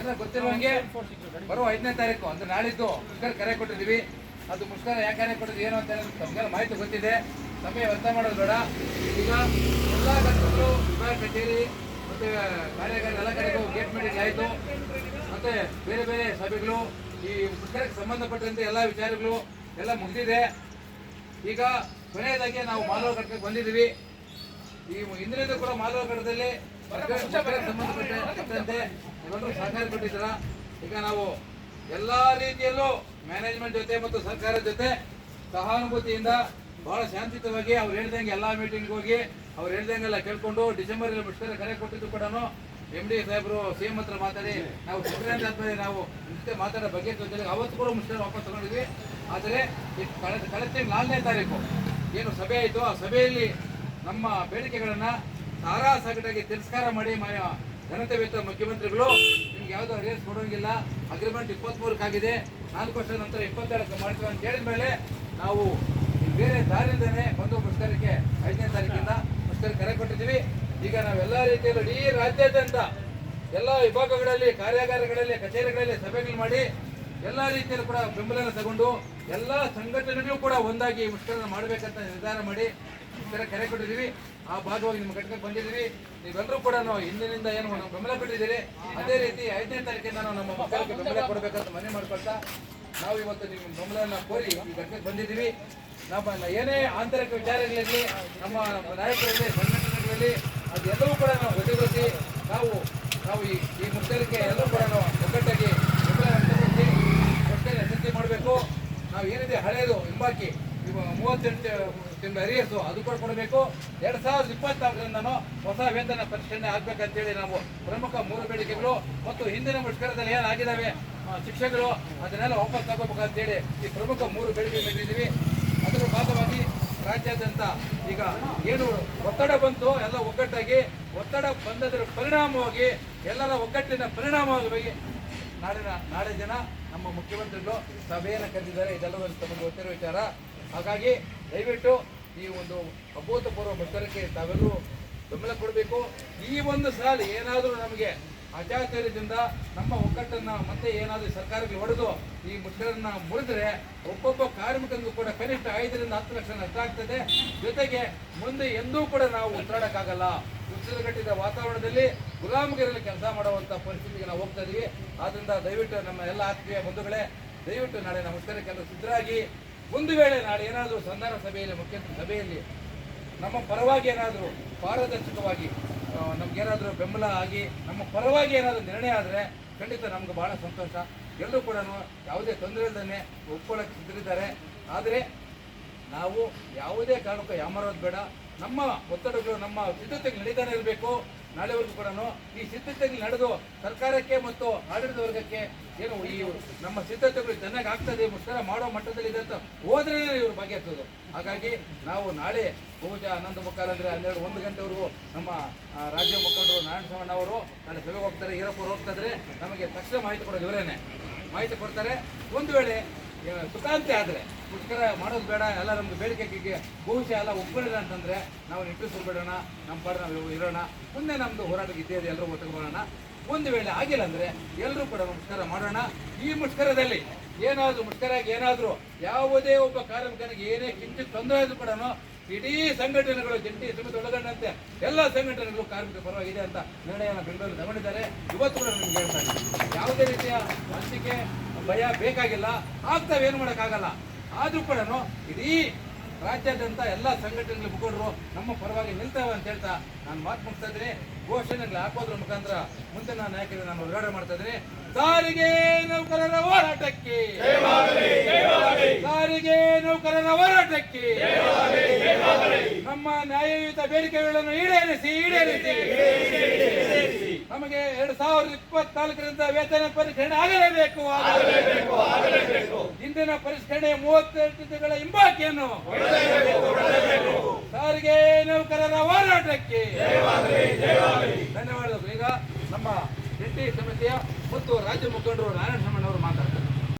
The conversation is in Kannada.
ಎಲ್ಲ ಗೊತ್ತಿರುವಂಗೆ ಬರೋ ಐದನೇ ತಾರೀಕು, ಅಂದ್ರೆ ನಾಳಿದ್ದು ಮುಷ್ಕರ ಕರೆ ಕೊಟ್ಟಿದ್ದೀವಿ. ಅದು ಮುಷ್ಕರ ಯಾಕೆ ಕರೆ ಕೊಟ್ಟಿದ್ದು ಏನು ಅಂತ ತಮಗೆಲ್ಲ ಮಾಹಿತಿ ಗೊತ್ತಿದೆ. ಸಮಯ ವ್ಯರ್ಥ ಮಾಡೋದು ಬೇಡ. ಈಗ ಎಲ್ಲ ಘಟಕಗಳು ವಿಭಾಗ ಕಚೇರಿ ಮತ್ತೆ ಕಾರ್ಯಾಗಾರ ಎಲ್ಲ ಕಡೆಗೂ ಗೇಟ್ ಮೀಟಿಂಗ್ ಆಯಿತು. ಮತ್ತೆ ಬೇರೆ ಬೇರೆ ಸಭೆಗಳು, ಈ ಮುಷ್ಕರಕ್ಕೆ ಸಂಬಂಧಪಟ್ಟಂತೆ ಎಲ್ಲ ವಿಚಾರಗಳು ಎಲ್ಲ ಮುಗಿದಿದೆ. ಈಗ ಕೊನೆಯದಾಗಿ ನಾವು ಮಾಲೂರು ಘಟಕಕ್ಕೆ ಬಂದಿದ್ದೀವಿ. ಈ ಹಿಂದಿನಿಂದ ಕೂಡ ಮಾಲೂರು ಘಟ್ಟದಲ್ಲಿ ಸಂಬಂಧಪಟ್ಟಂತೆ ಎಲ್ಲರೂ ಸಹಕಾರ ಕೊಟ್ಟಿದ್ದೀರಾ? ಈಗ ನಾವು ಎಲ್ಲ ರೀತಿಯಲ್ಲೂ ಮ್ಯಾನೇಜ್ಮೆಂಟ್ ಜೊತೆ ಮತ್ತು ಸರ್ಕಾರದ ಜೊತೆ ಸಹಾನುಭೂತಿಯಿಂದ ಬಹಳ ಶಾಂತಿಯುತವಾಗಿ ಅವ್ರು ಹೇಳ್ದಂಗೆ ಎಲ್ಲ ಮೀಟಿಂಗ್ ಹೋಗಿ ಅವ್ರು ಹೇಳ್ದಂಗೆಲ್ಲ ಕೇಳ್ಕೊಂಡು ಡಿಸೆಂಬರ್ ಮುಷ್ಕರ ಕರೆ ಕೊಟ್ಟಿದ್ದು ಕೂಡ ಎಂ ಡಿ ಸಾಹೇಬರು ಸಿ ಎಂ ಹತ್ರ ಮಾತಾಡಿ ನಾವು ಸಂಕ್ರಾಂತಿ ಆದ್ಮೇಲೆ ನಾವು ಜೊತೆ ಮಾತಾಡೋ ಬಗ್ಗೆ ಅವತ್ತು ಕೂಡ ಮುಷ್ಕರ ವಾಪಸ್ ತಗೊಂಡಿದ್ವಿ. ಆದರೆ ಕಳೆದ ಕಳೆದ ನಾಲ್ಕನೇ ತಾರೀಕು ಏನು ಸಭೆ ಆಯಿತು ಆ ಸಭೆಯಲ್ಲಿ ನಮ್ಮ ಬೇಡಿಕೆಗಳನ್ನ ಸಾರಾ ಸಗಟಾಗಿ ತಿರಸ್ಕಾರ ಮಾಡಿ ಮಾಯ ಜನತೆ ವೇತ ಮುಖ್ಯಮಂತ್ರಿಗಳು, ನಿಮ್ಗೆ ಯಾವುದೋ ಅರೇಸ್ ಕೊಡೋಂಗಿಲ್ಲ ಅಗ್ರಿಮೆಂಟ್ ಇಪ್ಪತ್ಮೂರಕ್ಕಾಗಿದೆ, ನಾಲ್ಕು ವರ್ಷದ ನಂತರ ಇಪ್ಪತ್ತೆರಡಕ್ಕೆ ಮಾಡ್ತೀವಿ ಅಂತ ಹೇಳಿದ ಮೇಲೆ ನಾವು ಬೇರೆ ದಾರಿಯಿಂದನೇ ಬಂದು ಮುಷ್ಕರಕ್ಕೆ ಐದನೇ ತಾರೀಕಿಂದ ಮುಷ್ಕರ ಕರೆ ಕೊಟ್ಟಿದ್ದೀವಿ. ಈಗ ನಾವೆಲ್ಲ ರೀತಿಯಲ್ಲೂ ಇಡೀ ರಾಜ್ಯಾದ್ಯಂತ ಎಲ್ಲ ವಿಭಾಗಗಳಲ್ಲಿ, ಕಾರ್ಯಾಗಾರಗಳಲ್ಲಿ, ಕಚೇರಿಗಳಲ್ಲಿ ಸಭೆಗಳು ಮಾಡಿ ಎಲ್ಲ ರೀತಿಯಲ್ಲೂ ಕೂಡ ಬೆಂಬಲನ ತಗೊಂಡು ಎಲ್ಲ ಸಂಘಟನೆಗಳು ಕೂಡ ಒಂದಾಗಿ ಮುಷ್ಕರ ಮಾಡಬೇಕಂತ ನಿರ್ಧಾರ ಮಾಡಿ ಮುಷ್ಕರ ಕರೆ ಕೊಟ್ಟಿದ್ದೀವಿ. ಆ ಭಾಗವಾಗಿ ನಿಮ್ಮ ಘಟಕಕ್ಕೆ ಬಂದಿದ್ದೀವಿ. ನೀವೆಲ್ಲರೂ ಕೂಡ ಹಿಂದಿನಿಂದ ಏನು ನಾವು ಬೆಂಬಲ ಕೊಟ್ಟಿದ್ದೀರಿ. ಅದೇ ರೀತಿ ಐದನೇ ತಾರೀಕಿಂದ ನಾವು ನಮ್ಮ ಮಕ್ಕಳಿಗೆ ಬೆಂಬಲ ಕೊಡಬೇಕಂತ ಮನೆ ಮಾಡ್ಕೊಳ್ತಾ ನಾವು ಇವತ್ತು ನಿಮ್ಮ ಬೆಂಬಲನ ಕೋರಿ ಈ ಘಟಕಕ್ಕೆ ಬಂದಿದ್ದೀವಿ. ನಮ್ಮ ಏನೇ ಆಂತರಿಕ ವಿಚಾರಗಳಿರಲಿ, ನಮ್ಮ ನಾಯಕರಲ್ಲಿ, ಸಂಘಟನೆಗಳಲ್ಲಿ ಅದೆಲ್ಲವೂ ಕೂಡ ನಾವು ಜೊತೆಗೂಡಿಸಿ ನಾವು ನಾವು ಈ ಈ ಮುಷ್ಕರಕ್ಕೆ ಎಲ್ಲರೂ ಕೂಡ ನಾವು ಒಗ್ಗಟ್ಟಾಗಿ ಬೆಂಬಲ ಮಾಡಬೇಕು. ನಾವು ಏನಿದೆ ಹಳೆಯದು ಹಿಂಬಾಕಿ. ಮೂವತ್ತೆಂಟು ತಿಂಗಳ ಅರಿಯಸು ಅದು ಕೂಡ ಕೊಡಬೇಕು. ಎರಡು ಸಾವಿರದ ಇಪ್ಪತ್ತಾರರಿಂದನೂ ಹೊಸ ವೇತನ ಪರಿಷ್ಕರಣೆ ಆಗ್ಬೇಕಂತೇಳಿ ನಾವು ಪ್ರಮುಖ ಮೂರು ಬೇಡಿಕೆಗಳು ಮತ್ತು ಹಿಂದಿನ ಮುಷ್ಕರದಲ್ಲಿ ಏನಾಗಿದ್ದಾವೆ? ಶಿಕ್ಷಕರು ಅದನ್ನೆಲ್ಲ ವಾಪಸ್ ತಗೋಬೇಕಂತೇಳಿ ಈ ಪ್ರಮುಖ ಮೂರು ಬೇಡಿಕೆ ಇಟ್ಟಿದ್ದೀವಿ ಅದರ ಭಾಗವಾಗಿ ರಾಜ್ಯಾದ್ಯಂತ ಈಗ ಏನು ಒತ್ತಡ ಬಂತು, ಎಲ್ಲ ಒಗ್ಗಟ್ಟಾಗಿ ಒತ್ತಡ ಬಂದದರ ಪರಿಣಾಮವಾಗಿ ಎಲ್ಲರ ಒಗ್ಗಟ್ಟಿನ ಪರಿಣಾಮವಾಗಿ ನಾಳಿನ ನಾಳೆ ದಿನ ನಮ್ಮ ಮುಖ್ಯಮಂತ್ರಿಗಳು ಸಭೆಯನ್ನು ಕರೆದಿದ್ದಾರೆ. ಇದೆಲ್ಲವನ್ನು ತಮಗೆ ಗೊತ್ತಿರೋ ವಿಚಾರ. ಹಾಗಾಗಿ ದಯವಿಟ್ಟು ಈ ಒಂದು ಅಭೂತಪೂರ್ವ ಭಕ್ತರಿಗೆ ತಾವೆಲ್ಲರೂ ಬೆಂಬಲ ಕೊಡಬೇಕು. ಈ ಒಂದು ಸಾಲ ಏನಾದರೂ ನಮಗೆ ಅಜಾತರ್ಯದಿಂದ ನಮ್ಮ ಒಗ್ಗಟ್ಟನ್ನು ಮತ್ತೆ ಏನಾದರೂ ಸರ್ಕಾರಕ್ಕೆ ಹೊಡೆದು ಈ ಮುಷ್ಟರನ್ನ ಮುರಿದ್ರೆ ಒಬ್ಬೊಬ್ಬ ಕಾರ್ಮಿಕನಿಗೂ ಕೂಡ ಕನಿಷ್ಠ ಐದರಿಂದ ಹತ್ತು ಲಕ್ಷ ನಷ್ಟ ಆಗ್ತದೆ. ಜೊತೆಗೆ ಮುಂದೆ ಎಂದೂ ಕೂಡ ನಾವು ಉಸಿರಾಡಕ್ಕಾಗಲ್ಲ ಉಸಿರುಗಟ್ಟಿದ ವಾತಾವರಣದಲ್ಲಿ ಗುಲಾಮಗಿರಲ್ಲಿ ಕೆಲಸ ಮಾಡುವಂಥ ಪರಿಸ್ಥಿತಿಗೆ ನಾವು ಹೋಗ್ತಾ ಇದೀವಿ. ಆದ್ದರಿಂದ ದಯವಿಟ್ಟು ನಮ್ಮ ಎಲ್ಲ ಆತ್ಮೀಯ ಬಂಧುಗಳೇ, ದಯವಿಟ್ಟು ನಾಳೆ ನಮ್ಮ ಮುಷ್ಕರಕ್ಕೆಲ್ಲ ಸಿದ್ಧರಾಗಿ ಒಂದು ವೇಳೆ ನಾಳೆ ಏನಾದರೂ ಸಂಧಾನ ಸಭೆಯಲ್ಲಿ ಮುಖ್ಯಮಂತ್ರಿ ಸಭೆಯಲ್ಲಿ ನಮ್ಮ ಪರವಾಗಿ ಏನಾದರೂ ಪಾರದರ್ಶಕವಾಗಿ ನಮಗೇನಾದರೂ ಬೆಂಬಲ ಆಗಿ, ನಮ್ಮ ಪರವಾಗಿ ಏನಾದರೂ ನಿರ್ಣಯ ಆದರೆ ಖಂಡಿತ ನಮ್ಗೆ ಬಹಳ ಸಂತೋಷ. ಎಲ್ಲರೂ ಕೂಡ ಯಾವುದೇ ತೊಂದರೆ ಇಲ್ಲದೇ ಒಪ್ಕೊಳ್ಳೋಕೆ ಸಿದ್ಧರಿದ್ದಾರೆ. ಆದರೆ ನಾವು ಯಾವುದೇ ಕಾರಣಕ್ಕೂ ಯಾಮಾರೋದು ಬೇಡ. ನಮ್ಮ ಒತ್ತಡಗಳು, ನಮ್ಮ ಸಿದ್ಧತೆಗಳು ನಡೀತಾನೆ ಇರಬೇಕು. ನಾಳೆವರೆಗೂ ಕೂಡ ಈ ಸಿದ್ಧತೆಗಳು ನಡೆದು ಸರ್ಕಾರಕ್ಕೆ ಮತ್ತು ಆಡಳಿತ ವರ್ಗಕ್ಕೆ ಏನು ಈ ನಮ್ಮ ಸಿದ್ಧತೆಗಳು ಚೆನ್ನಾಗಿ ಆಗ್ತದೆ ಮುಷ್ಕರ ಮಾಡೋ ಮಟ್ಟದಲ್ಲಿ ಇದೆ ಅಂತ ಹೋದ್ರೆ ಬಗ್ಗೆ ಬಗೆಹರಿಸೋದು ಹಾಗಾಗಿ ನಾವು ನಾಳೆ ಬಹುಶಃ ಹನ್ನೊಂದು ಮುಕ್ಕಾಲು ಹನ್ನೆರಡು, ಒಂದು ಗಂಟೆವರೆಗೂ ನಮ್ಮ ರಾಜ್ಯ ಮುಖಂಡರು ನಾರಾಯಣ ಸ್ವಾಮಿ ಅವರು ನಾಳೆ ಸಭೆಗೆ ಹೋಗ್ತಾರೆ ಈರಪ್ಪರು ಹೋಗ್ತಾರೆ ನಮಗೆ ತಕ್ಷಣ ಮಾಹಿತಿ ಕೊಡೋದು ಇವರೇನೆ. ಮಾಹಿತಿ ಕೊಡ್ತಾರೆ. ಒಂದು ವೇಳೆ ಸುಖಾಂತಿ ಆದ್ರೆ ಮುಷ್ಕರ ಮಾಡೋದು ಬೇಡ, ಎಲ್ಲ ನಮ್ದು ಬೇಡಿಕೆಗೆ ಬಹುಶಃ ಎಲ್ಲ ಒಪ್ಕೊಳ್ಳಿಲ್ಲ ಅಂತಂದ್ರೆ ನಾವು ನಿಟ್ಟುಸು ಬಿಡೋಣ ನಮ್ಮ ಪಾಡು ನಾವು ಇರೋಣ. ಮುಂದೆ ನಮ್ದು ಹೋರಾಟಕ್ಕೆ ಇದ್ದೇ ಇದೆ ಎಲ್ಲರೂ ಒಟ್ಟಿಗೆ ಬರೋಣ ಒಂದು ವೇಳೆ ಆಗಿಲ್ಲ ಅಂದರೆ ಎಲ್ಲರೂ ಕೂಡ ಮುಷ್ಕರ ಮಾಡೋಣ. ಈ ಮುಷ್ಕರದಲ್ಲಿ ಏನಾದರೂ ಮುಷ್ಕರಾಗಿ ಏನಾದರೂ ಯಾವುದೇ ಒಬ್ಬ ಕಾರ್ಮಿಕನಿಗೆ ಏನೇ ಕಿಂಚಿತ್ ತೊಂದರೆ ಆದರೂ ಕೂಡ ಇಡೀ ಸಂಘಟನೆಗಳು, ಜಂಟಿ ಒಳಗೊಂಡಂತೆ ಎಲ್ಲ ಸಂಘಟನೆಗಳು ಕಾರ್ಮಿಕ ಪರವಾಗಿದೆ ಅಂತ ನಿರ್ಣಯನ ಬೆಂಗಳೂರು ತಗೊಂಡಿದ್ದಾರೆ. ಇವತ್ತು ಕೂಡ ನಮಗೆ ಹೇಳ್ತಾ ಯಾವುದೇ ರೀತಿಯ ಮನಸ್ಸಿಗೆ ಭಯ ಬೇಕಾಗಿಲ್ಲ. ಆಗ್ತಾವೇನು ಮಾಡೋಕ್ಕಾಗಲ್ಲ. ಆದ್ರೂ ಕೂಡ ಇಡೀ ರಾಜ್ಯಾದ್ಯಂತ ಎಲ್ಲ ಸಂಘಟನೆಗಳ ಮುಖಂಡರು ನಮ್ಮ ಪರವಾಗಿ ನಿಲ್ತಾವೆ ಅಂತ ಹೇಳ್ತಾ ನಾನು ಮಾತು ಮುಗಿಸ್ತಾ ಇದ್ದೀನಿ. ಘೋಷಣೆಗಳು ಹಾಕೋದ್ರ ಮುಖಾಂತರ ನಾನು ನಾಯಕರಿಗೆ ನಾನು ಹೋರಾಟ ಮಾಡ್ತಾ ಇದ್ದೀನಿ. ಸಾರಿಗೆ ನೌಕರರ ಹೋರಾಟಕ್ಕೆ! ಸಾರಿಗೆ ನೌಕರರ ಹೋರಾಟಕ್ಕೆ! ನಮ್ಮ ನ್ಯಾಯಯುತ ಬೇಡಿಕೆಗಳನ್ನು ಈಡೇರಿಸಿ ಈಡೇರಿಸಿ! ನಮಗೆ ಎರಡ್ ಸಾವಿರದ ಇಪ್ಪತ್ನಾಲ್ಕರಿಂದ ವೇತನ ಪರಿಷ್ಕರಣೆ ಆಗಲೇಬೇಕು ಇಂದಿನ ಪರಿಷ್ಕರಣೆ ಮೂವತ್ತೆಂಟು ತಿಂಗಳ ಹಿಂಬಾಕಿಯನ್ನು ಸಾರಿಗೆ ನೌಕರರ ಹೋರಾಟಕ್ಕೆ. ಧನ್ಯವಾದಗಳು. ಈಗ ನಮ್ಮ ಜಂಟಿ ಸಮಿತಿಯ ಮತ್ತು ರಾಜ್ಯ ಮುಖಂಡರು ನಾರಾಯಣ ಸಮಣ್ಣವರು ಅವರು ಮಾತಾಡ್ತಾರೆ.